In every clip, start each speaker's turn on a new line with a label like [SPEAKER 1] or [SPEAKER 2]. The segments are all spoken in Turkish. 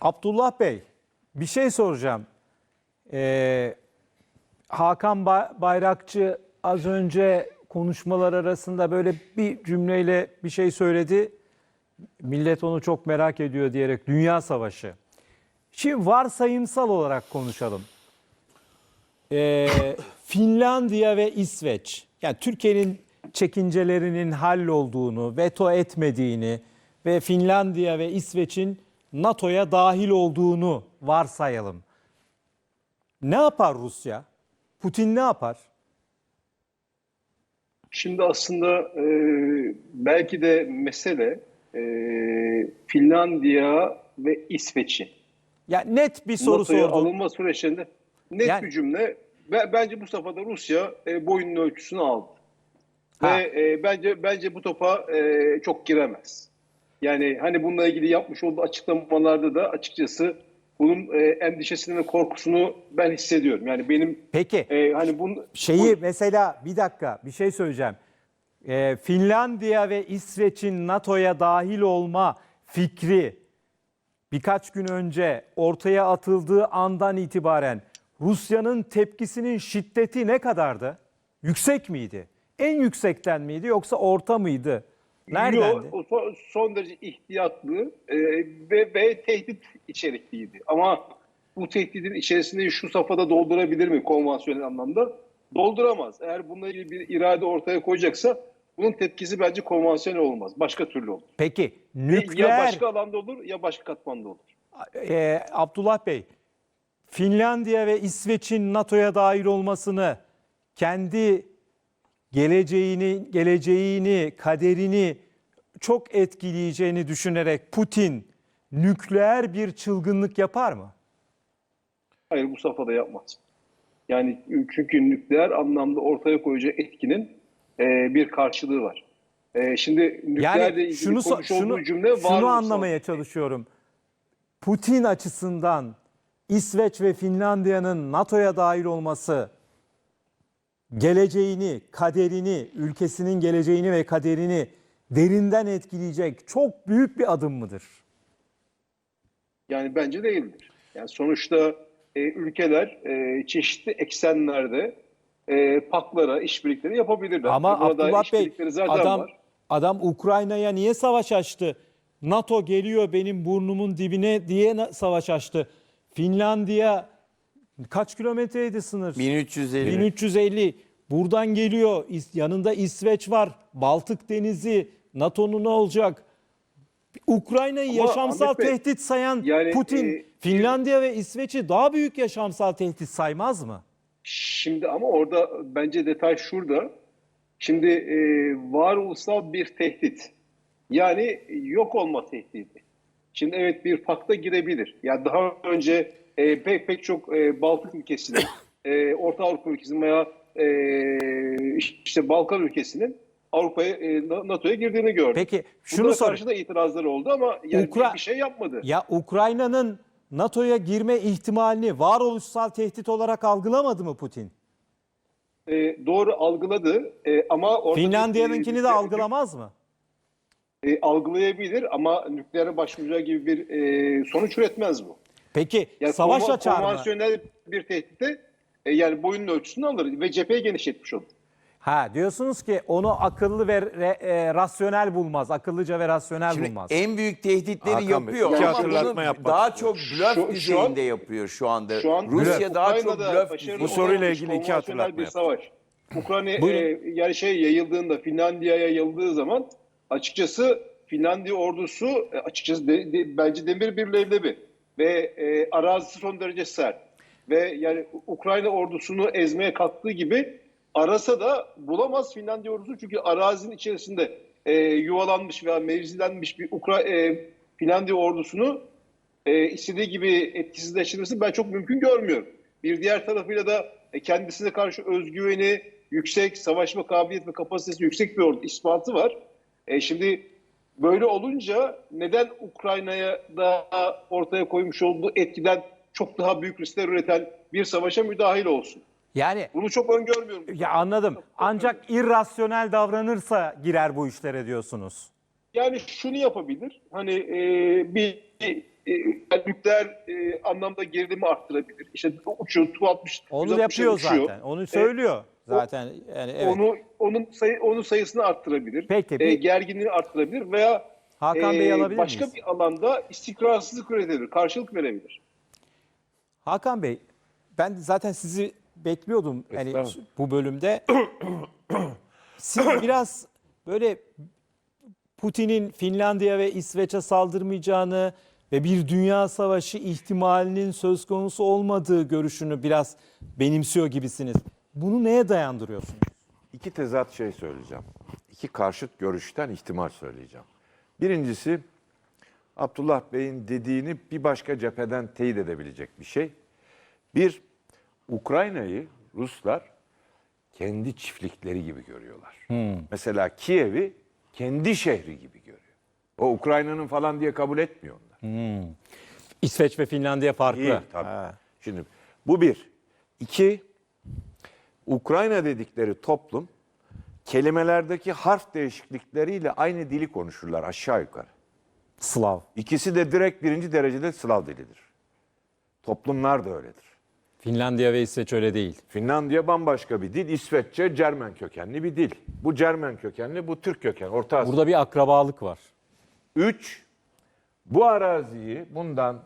[SPEAKER 1] Abdullah Bey bir şey soracağım. Ee, Hakan Ba- Bayrakçı az önce konuşmalar arasında böyle bir cümleyle bir şey söyledi. Millet onu çok merak ediyor diyerek Dünya Savaşı. Şimdi varsayımsal olarak konuşalım. Ee, Finlandiya ve İsveç, yani Türkiye'nin çekincelerinin hallolduğunu, veto etmediğini ve Finlandiya ve İsveç'in NATO'ya dahil olduğunu varsayalım. Ne yapar Rusya? Putin ne yapar?
[SPEAKER 2] Şimdi aslında e, belki de mesele e, Finlandiya ve İsveç'in
[SPEAKER 1] Ya net bir soru
[SPEAKER 2] NATO'ya
[SPEAKER 1] sordum.
[SPEAKER 2] alınma süreçlerinde net
[SPEAKER 1] Yani-
[SPEAKER 2] bir cümle. Ve bence bu safhada Rusya e, boyunun ölçüsünü aldı.
[SPEAKER 1] Ha.
[SPEAKER 2] Ve e, bence bence bu topa e, çok giremez. Yani hani bununla ilgili yapmış olduğu açıklamalarda da açıkçası bunun e, endişesini ve korkusunu ben hissediyorum. Yani benim
[SPEAKER 1] Peki
[SPEAKER 2] e, hani bunun
[SPEAKER 1] şeyi mesela bir dakika bir şey söyleyeceğim. Ee, Finlandiya ve İsveç'in NATO'ya dahil olma fikri birkaç gün önce ortaya atıldığı andan itibaren Rusya'nın tepkisinin şiddeti ne kadardı? Yüksek miydi? En yüksekten miydi yoksa orta mıydı? Neredendi?
[SPEAKER 2] Yo, o son, son derece ihtiyatlı e, ve, ve tehdit içerikliydi. Ama bu tehditin içerisinde şu safhada doldurabilir mi konvansiyonel anlamda? Dolduramaz. Eğer bununla ilgili bir irade ortaya koyacaksa bunun tepkisi bence konvansiyonel olmaz. Başka türlü olur.
[SPEAKER 1] Peki
[SPEAKER 2] Ya
[SPEAKER 1] nükleer
[SPEAKER 2] başka alanda olur ya başka katmanda olur.
[SPEAKER 1] Ee, Abdullah Bey, Finlandiya ve İsveç'in NATO'ya dahil olmasını kendi geleceğini, geleceğini, kaderini çok etkileyeceğini düşünerek Putin nükleer bir çılgınlık yapar mı?
[SPEAKER 2] Hayır bu safhada yapmaz. Yani çünkü nükleer anlamda ortaya koyacağı etkinin e, bir karşılığı var. E, şimdi nükleerle
[SPEAKER 1] Yani
[SPEAKER 2] ilgili
[SPEAKER 1] şunu
[SPEAKER 2] olduğu
[SPEAKER 1] şunu
[SPEAKER 2] cümle
[SPEAKER 1] şunu
[SPEAKER 2] varoluşsal.
[SPEAKER 1] anlamaya çalışıyorum. Putin açısından İsveç ve Finlandiya'nın NATO'ya dahil olması geleceğini, kaderini, ülkesinin geleceğini ve kaderini derinden etkileyecek çok büyük bir adım mıdır?
[SPEAKER 2] Yani bence değildir. Yani sonuçta e, ülkeler e, çeşitli eksenlerde e, paklara, işbirlikleri yapabilirler.
[SPEAKER 1] Ama
[SPEAKER 2] dair
[SPEAKER 1] Abdullah Bey adam
[SPEAKER 2] var.
[SPEAKER 1] adam Ukrayna'ya niye savaş açtı? NATO geliyor benim burnumun dibine diye savaş açtı. Finlandiya kaç kilometreydi sınır?
[SPEAKER 3] 1350.
[SPEAKER 1] 1350. Buradan geliyor. Yanında İsveç var. Baltık Denizi. NATO'nun ne olacak? Ukrayna'yı yaşamsal
[SPEAKER 2] Ahmet Bey,
[SPEAKER 1] tehdit sayan
[SPEAKER 2] yani,
[SPEAKER 1] Putin,
[SPEAKER 2] e,
[SPEAKER 1] Finlandiya ve İsveç'i daha büyük yaşamsal tehdit saymaz mı?
[SPEAKER 2] Şimdi ama orada bence detay şurada. Şimdi e, varoluşsal bir tehdit. Yani yok olma tehdidi. Şimdi evet bir pakta girebilir. Yani daha önce e, pek pek çok e, Baltık ülkesinin, e, Orta Avrupa ülkesinin veya e, işte Balkan ülkesinin Avrupa'ya e, NATO'ya girdiğini gördük.
[SPEAKER 1] Peki şunu
[SPEAKER 2] Bunlara
[SPEAKER 1] sor.
[SPEAKER 2] karşı da itirazları oldu ama yani
[SPEAKER 1] Ukra-
[SPEAKER 2] bir, şey yapmadı.
[SPEAKER 1] Ya Ukrayna'nın NATO'ya girme ihtimalini varoluşsal tehdit olarak algılamadı mı Putin?
[SPEAKER 2] E, doğru algıladı e, ama orada
[SPEAKER 1] Finlandiya'nınkini de algılamaz mı?
[SPEAKER 2] e, algılayabilir ama nükleere başvuracağı gibi bir e, sonuç üretmez bu.
[SPEAKER 1] Peki
[SPEAKER 2] Yani
[SPEAKER 1] savaş
[SPEAKER 2] konva-
[SPEAKER 1] açar mı?
[SPEAKER 2] konvansiyonel bir tehditte e, yani boyunun ölçüsünü alır ve cepheyi genişletmiş olur.
[SPEAKER 1] Ha diyorsunuz ki onu akıllı ve re- e, rasyonel bulmaz. Akıllıca ve rasyonel
[SPEAKER 3] Şimdi
[SPEAKER 1] bulmaz.
[SPEAKER 3] en büyük tehditleri
[SPEAKER 4] Hakan Bey,
[SPEAKER 3] yapıyor
[SPEAKER 4] iki
[SPEAKER 3] ama bunu
[SPEAKER 4] yapmak
[SPEAKER 3] daha çok blöf
[SPEAKER 2] Şu- şu
[SPEAKER 3] düzeyinde
[SPEAKER 2] an-
[SPEAKER 3] yapıyor şu anda.
[SPEAKER 2] Şu an
[SPEAKER 3] Rusya daha çok blöf.
[SPEAKER 4] Bu soruyla ilgili iki hatırlatma
[SPEAKER 2] bir savaş. Ukrayna e, yani şey yayıldığında Finlandiya'ya yayıldığı zaman açıkçası Finlandiya ordusu e, açıkçası de- de- bence demir bir leblebi ve e, arazisi son derece sert ve yani Ukrayna ordusunu ezmeye kalktığı gibi arasa da bulamaz Finlandiya ordusu çünkü arazinin içerisinde e, yuvalanmış veya mevzilenmiş bir Ukra e, Finlandiya ordusunu e, istediği gibi etkisizleştirmesi ben çok mümkün görmüyorum. Bir diğer tarafıyla da e, kendisine karşı özgüveni yüksek, savaşma kabiliyet ve kapasitesi yüksek bir ordu ispatı var. E, şimdi böyle olunca neden Ukrayna'ya da ortaya koymuş olduğu etkiden çok daha büyük riskler üreten bir savaşa müdahil olsun?
[SPEAKER 1] Yani
[SPEAKER 2] Bunu çok öngörmüyorum.
[SPEAKER 1] ya anladım. Ancak irrasyonel davranırsa girer bu işlere diyorsunuz.
[SPEAKER 2] Yani şunu yapabilir. Hani e, bir e, nükleer e, anlamda gerilimi arttırabilir. İşte uçuyor, Tu-60
[SPEAKER 1] Onu
[SPEAKER 2] 160'a
[SPEAKER 1] yapıyor
[SPEAKER 2] uçuyor.
[SPEAKER 1] zaten. Onu söylüyor zaten. Yani evet.
[SPEAKER 2] Onu onun sayı onun sayısını arttırabilir.
[SPEAKER 1] Peki,
[SPEAKER 2] E, gerginliği arttırabilir veya
[SPEAKER 1] Hakan Bey
[SPEAKER 2] e,
[SPEAKER 1] alabilir
[SPEAKER 2] başka
[SPEAKER 1] miyiz?
[SPEAKER 2] bir alanda istikrarsızlık üretebilir, karşılık verebilir.
[SPEAKER 1] Hakan Bey, ben zaten sizi bekliyordum yani bu bölümde. Siz biraz böyle Putin'in Finlandiya ve İsveç'e saldırmayacağını ve bir dünya savaşı ihtimalinin söz konusu olmadığı görüşünü biraz benimsiyor gibisiniz. Bunu neye dayandırıyorsunuz?
[SPEAKER 4] İki tezat şey söyleyeceğim. İki karşıt görüşten ihtimal söyleyeceğim. Birincisi Abdullah Bey'in dediğini bir başka cepheden teyit edebilecek bir şey. Bir, Ukrayna'yı Ruslar kendi çiftlikleri gibi görüyorlar. Mesela Kiev'i kendi şehri gibi görüyor. O Ukrayna'nın falan diye kabul etmiyor onlar.
[SPEAKER 1] İsveç ve Finlandiya farklı.
[SPEAKER 4] Değil tabii.
[SPEAKER 1] Ha.
[SPEAKER 4] Şimdi bu bir. İki, Ukrayna dedikleri toplum kelimelerdeki harf değişiklikleriyle aynı dili konuşurlar aşağı yukarı.
[SPEAKER 1] Slav.
[SPEAKER 4] İkisi de direkt birinci derecede Slav dilidir. Toplumlar da öyledir.
[SPEAKER 1] Finlandiya ve İsveç öyle değil.
[SPEAKER 4] Finlandiya bambaşka bir dil, İsveççe Cermen kökenli bir dil. Bu Cermen kökenli, bu Türk kökenli. Orta Asya.
[SPEAKER 1] Burada bir akrabalık var.
[SPEAKER 4] Üç, bu araziyi bundan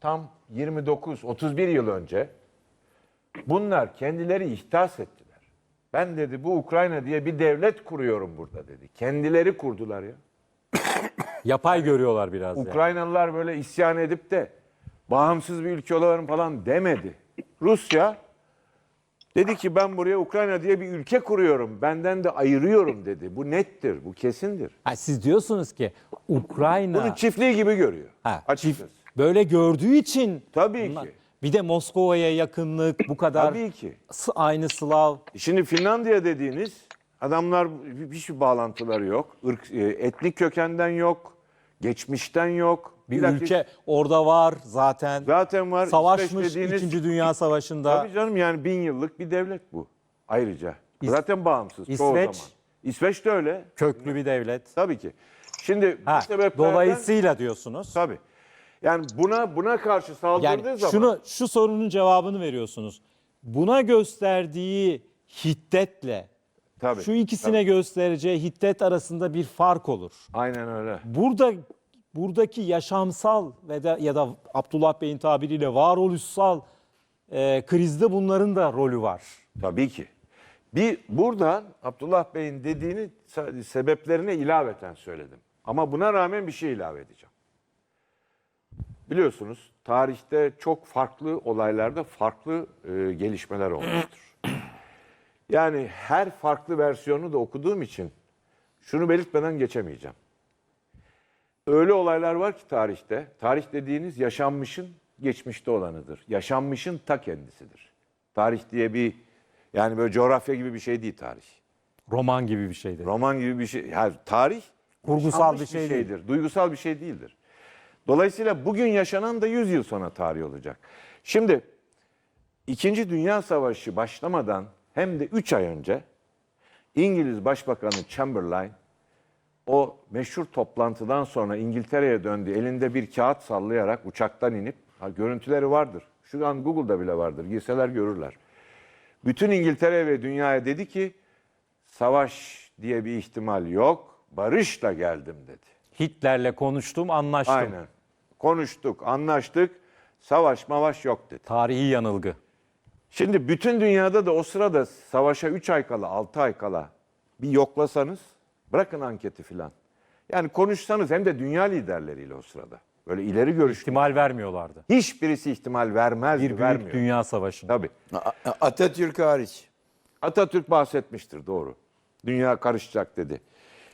[SPEAKER 4] tam 29-31 yıl önce bunlar kendileri ihtas ettiler. Ben dedi bu Ukrayna diye bir devlet kuruyorum burada dedi. Kendileri kurdular ya.
[SPEAKER 1] Yapay görüyorlar biraz. yani.
[SPEAKER 4] Ukraynalılar böyle isyan edip de bağımsız bir ülke olalım falan demedi. Rusya dedi ki ben buraya Ukrayna diye bir ülke kuruyorum. Benden de ayırıyorum dedi. Bu nettir, bu kesindir.
[SPEAKER 1] Ha, siz diyorsunuz ki Ukrayna
[SPEAKER 4] Bunu çiftliği gibi görüyor.
[SPEAKER 1] Ha,
[SPEAKER 4] Açıkçası.
[SPEAKER 1] böyle gördüğü için
[SPEAKER 4] Tabii ki.
[SPEAKER 1] Bir de Moskova'ya yakınlık bu kadar
[SPEAKER 4] Tabii ki.
[SPEAKER 1] s- aynı Slav
[SPEAKER 4] Şimdi Finlandiya dediğiniz adamlar hiçbir bağlantıları yok. Irk, e, etnik kökenden yok. Geçmişten yok.
[SPEAKER 1] bir
[SPEAKER 4] Bilakis
[SPEAKER 1] ülke orada var zaten.
[SPEAKER 4] zaten var.
[SPEAKER 1] Savaşmış
[SPEAKER 4] İsveç dediğiniz-
[SPEAKER 1] İkinci Dünya Savaşı'nda.
[SPEAKER 4] Tabii canım yani bin yıllık bir devlet bu. Ayrıca.
[SPEAKER 1] İs-
[SPEAKER 4] zaten bağımsız çoğu
[SPEAKER 1] İsveç-
[SPEAKER 4] zaman. İsveç de öyle.
[SPEAKER 1] Köklü bir devlet.
[SPEAKER 4] Tabii ki. Şimdi
[SPEAKER 1] Ha,
[SPEAKER 4] bu sebeplerden
[SPEAKER 1] dolayısıyla diyorsunuz.
[SPEAKER 4] tabii. Yani buna buna karşı saldırdığı
[SPEAKER 1] Yani
[SPEAKER 4] zaman
[SPEAKER 1] şunu şu sorunun cevabını veriyorsunuz. Buna gösterdiği hiddetle
[SPEAKER 4] tabii.
[SPEAKER 1] şu ikisine göstereceği hiddet arasında bir fark olur.
[SPEAKER 4] Aynen öyle.
[SPEAKER 1] Burada buradaki yaşamsal ve de ya da Abdullah Bey'in tabiriyle varoluşsal e, krizde bunların da rolü var.
[SPEAKER 4] Tabii ki. Bir buradan Abdullah Bey'in dediğini se- sebeplerine ilaveten söyledim. Ama buna rağmen bir şey ilave edeceğim. Biliyorsunuz tarihte çok farklı olaylarda farklı e, gelişmeler olmuştur. Yani her farklı versiyonu da okuduğum için şunu belirtmeden geçemeyeceğim. Öyle olaylar var ki tarihte, tarih dediğiniz yaşanmışın geçmişte olanıdır. Yaşanmışın ta kendisidir. Tarih diye bir, yani böyle coğrafya gibi bir şey değil tarih.
[SPEAKER 1] Roman gibi bir şeydi.
[SPEAKER 4] Roman gibi bir şey. Yani tarih
[SPEAKER 1] Kurgusal bir şey değil.
[SPEAKER 4] şeydir. Duygusal bir şey değildir. Dolayısıyla bugün yaşanan da 100 yıl sonra tarih olacak. Şimdi İkinci Dünya Savaşı başlamadan hem de 3 ay önce İngiliz Başbakanı Chamberlain o meşhur toplantıdan sonra İngiltere'ye döndü. Elinde bir kağıt sallayarak uçaktan inip, ha, görüntüleri vardır. Şu an Google'da bile vardır. Girseler görürler. Bütün İngiltere ve dünyaya dedi ki savaş diye bir ihtimal yok. Barışla geldim dedi.
[SPEAKER 1] Hitler'le konuştum, anlaştım.
[SPEAKER 4] Aynen. Konuştuk, anlaştık. Savaş mavaş yok dedi.
[SPEAKER 1] Tarihi yanılgı.
[SPEAKER 4] Şimdi bütün dünyada da o sırada savaşa 3 ay kala, 6 ay kala bir yoklasanız, bırakın anketi filan. Yani konuşsanız hem de dünya liderleriyle o sırada. Böyle ileri görüşlü.
[SPEAKER 1] İhtimal vermiyorlardı.
[SPEAKER 4] Hiçbirisi ihtimal vermez,
[SPEAKER 1] Bir büyük
[SPEAKER 4] vermiyor.
[SPEAKER 1] dünya savaşında.
[SPEAKER 4] Tabii.
[SPEAKER 3] Atatürk hariç.
[SPEAKER 4] Atatürk bahsetmiştir doğru. Dünya karışacak dedi.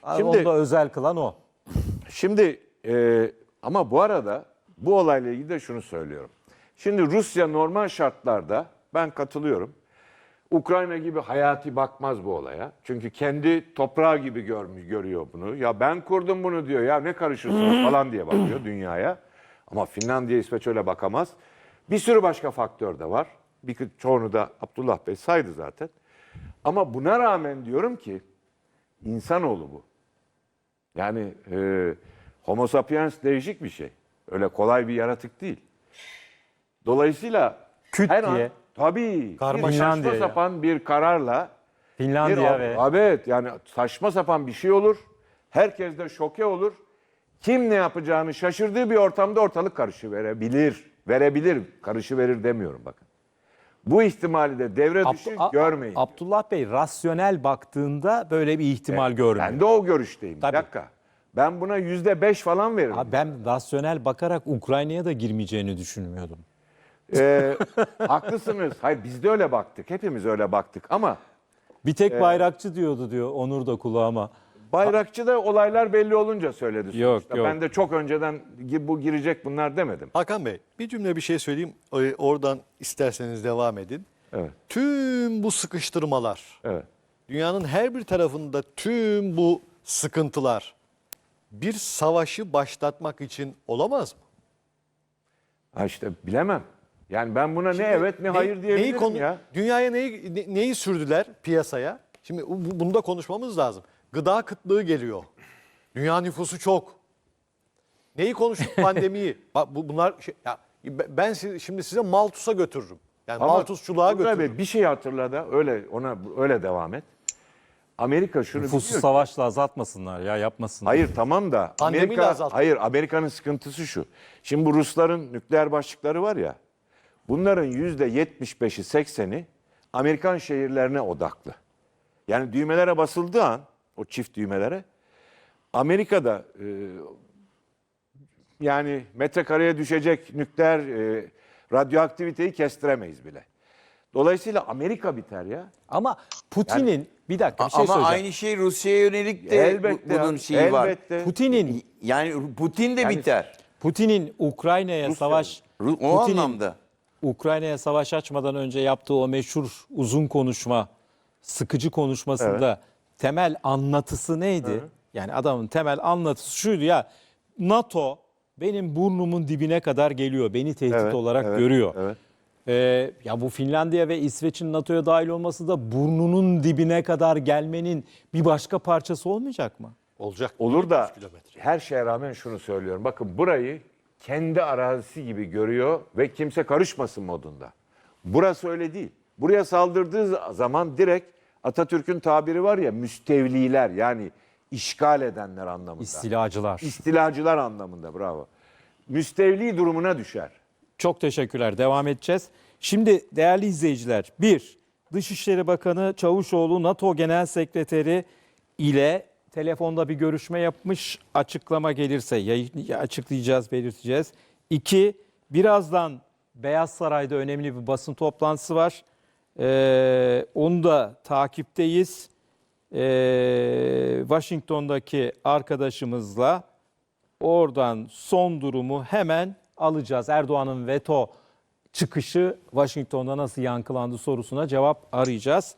[SPEAKER 1] Şimdi,
[SPEAKER 4] Şimdi
[SPEAKER 1] Onu da özel kılan o.
[SPEAKER 4] Şimdi e, ama bu arada bu olayla ilgili de şunu söylüyorum. Şimdi Rusya normal şartlarda ben katılıyorum. Ukrayna gibi hayati bakmaz bu olaya. Çünkü kendi toprağı gibi görmüş, görüyor bunu. Ya ben kurdum bunu diyor. Ya ne karışıyorsunuz falan diye bakıyor dünyaya. Ama Finlandiya, İsveç öyle bakamaz. Bir sürü başka faktör de var. Bir çoğunu da Abdullah Bey saydı zaten. Ama buna rağmen diyorum ki insanoğlu bu. Yani e, homo sapiens değişik bir şey. Öyle kolay bir yaratık değil. Dolayısıyla
[SPEAKER 1] Küt
[SPEAKER 4] her an
[SPEAKER 1] diye.
[SPEAKER 4] tabii
[SPEAKER 5] Karmaşa.
[SPEAKER 4] bir saçma
[SPEAKER 1] Finlandiya ya.
[SPEAKER 4] sapan bir kararla bir,
[SPEAKER 1] Finlandiya ve
[SPEAKER 4] evet yani saçma sapan bir şey olur. Herkes de şoke olur. Kim ne yapacağını şaşırdığı bir ortamda ortalık karışıverebilir. Verebilir. Karışıverir demiyorum bakın. Bu ihtimali de devre dışı
[SPEAKER 1] Abdu- A-
[SPEAKER 4] görmeyin.
[SPEAKER 1] Abdullah Bey rasyonel baktığında böyle bir ihtimal görmüyor.
[SPEAKER 4] Ben de o görüşteyim.
[SPEAKER 1] Tabii.
[SPEAKER 4] Bir dakika. Ben buna yüzde beş falan veririm.
[SPEAKER 1] Abi ben rasyonel bakarak Ukrayna'ya da girmeyeceğini düşünmüyordum.
[SPEAKER 4] Ee, haklısınız. Hayır biz de öyle baktık. Hepimiz öyle baktık ama
[SPEAKER 1] Bir tek bayrakçı diyordu diyor Onur da kulağıma.
[SPEAKER 4] bayrakçı da olaylar belli olunca söyledi sonuçta.
[SPEAKER 1] Yok, yok.
[SPEAKER 4] Ben de çok önceden gi- bu girecek bunlar demedim.
[SPEAKER 5] Hakan Bey bir cümle bir şey söyleyeyim. Ee, Oradan isterseniz devam edin.
[SPEAKER 4] Evet.
[SPEAKER 5] Tüm bu sıkıştırmalar,
[SPEAKER 4] Evet.
[SPEAKER 5] dünyanın her bir tarafında tüm bu sıkıntılar bir savaşı başlatmak için olamaz mı?
[SPEAKER 4] Ha işte bilemem. Yani ben buna ne evet ne, hayır diyebilirim
[SPEAKER 5] neyi konu-
[SPEAKER 4] ya.
[SPEAKER 5] Dünyaya neyi, ne- neyi sürdüler piyasaya? Şimdi bu- bunu da konuşmamız lazım. Gıda kıtlığı geliyor. Dünya nüfusu çok. Neyi konuştuk pandemiyi? Bak bu, bunlar şey, ya, ben sizi- şimdi size Maltus'a götürürüm. Yani
[SPEAKER 4] Ama
[SPEAKER 5] Maltusçuluğa
[SPEAKER 4] Turgay Bey,
[SPEAKER 5] götürürüm.
[SPEAKER 4] bir şey hatırla da öyle ona öyle devam et. Amerika şunu
[SPEAKER 1] Nüfusu
[SPEAKER 4] biliyor ki-
[SPEAKER 1] savaşla azaltmasınlar ya yapmasınlar.
[SPEAKER 4] Hayır tamam da
[SPEAKER 5] Pandemiyle
[SPEAKER 4] Amerika hayır Amerika'nın sıkıntısı şu. Şimdi bu Rusların nükleer başlıkları var ya. Bunların yüzde 75'i 80'i Amerikan şehirlerine odaklı. Yani düğmelere basıldığı an o çift düğmelere Amerika'da e, yani metrekareye düşecek nükleer e, radyoaktiviteyi kestiremeyiz bile. Dolayısıyla Amerika biter ya.
[SPEAKER 1] Ama Putin'in bir dakika bir şey
[SPEAKER 3] Ama
[SPEAKER 1] söyleyeceğim.
[SPEAKER 3] aynı şey Rusya'ya yönelik de
[SPEAKER 4] Elbette
[SPEAKER 3] bu- bunun
[SPEAKER 4] ya,
[SPEAKER 3] şeyi var.
[SPEAKER 4] elbette.
[SPEAKER 1] Putin'in
[SPEAKER 3] Yani Putin de
[SPEAKER 4] Yani-
[SPEAKER 3] biter.
[SPEAKER 1] Putin'in Ukrayna'ya
[SPEAKER 4] Rusya-
[SPEAKER 1] savaş
[SPEAKER 3] Ru- O
[SPEAKER 1] Putin'in
[SPEAKER 3] anlamda.
[SPEAKER 1] Ukrayna'ya savaş açmadan önce yaptığı o meşhur uzun konuşma, sıkıcı konuşmasında temel anlatısı neydi? Yani adamın temel anlatısı şuydu ya NATO benim burnumun dibine kadar geliyor. Beni tehdit
[SPEAKER 4] Evet,
[SPEAKER 1] olarak
[SPEAKER 4] evet,
[SPEAKER 1] görüyor.
[SPEAKER 4] evet.
[SPEAKER 1] Ee, ya bu Finlandiya ve İsveç'in NATO'ya dahil olması da burnunun dibine kadar gelmenin bir başka parçası olmayacak mı?
[SPEAKER 5] Olacak.
[SPEAKER 4] Olur da
[SPEAKER 5] 300 kilometre.
[SPEAKER 4] her şeye rağmen şunu söylüyorum. Bakın burayı kendi arazisi gibi görüyor ve kimse karışmasın modunda. Burası öyle değil. Buraya saldırdığı zaman direkt Atatürk'ün tabiri var ya müstevliler yani işgal edenler anlamında.
[SPEAKER 1] İstilacılar.
[SPEAKER 4] İstilacılar anlamında bravo. Müstevli durumuna düşer.
[SPEAKER 1] Çok teşekkürler. Devam edeceğiz. Şimdi değerli izleyiciler, bir, Dışişleri Bakanı Çavuşoğlu NATO Genel Sekreteri ile telefonda bir görüşme yapmış. Açıklama gelirse açıklayacağız, belirteceğiz. İki, birazdan Beyaz Saray'da önemli bir basın toplantısı var. Ee, onu da takipteyiz. Ee, Washington'daki arkadaşımızla Oradan son durumu hemen alacağız. Erdoğan'ın veto çıkışı Washington'da nasıl yankılandı sorusuna cevap arayacağız.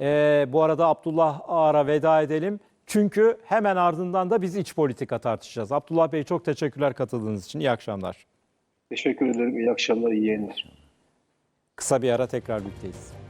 [SPEAKER 1] Ee, bu arada Abdullah Ağar'a veda edelim. Çünkü hemen ardından da biz iç politika tartışacağız. Abdullah Bey çok teşekkürler katıldığınız için. İyi akşamlar.
[SPEAKER 2] Teşekkür ederim. İyi akşamlar, iyi yayınlar.
[SPEAKER 1] Kısa bir ara tekrar birlikteyiz.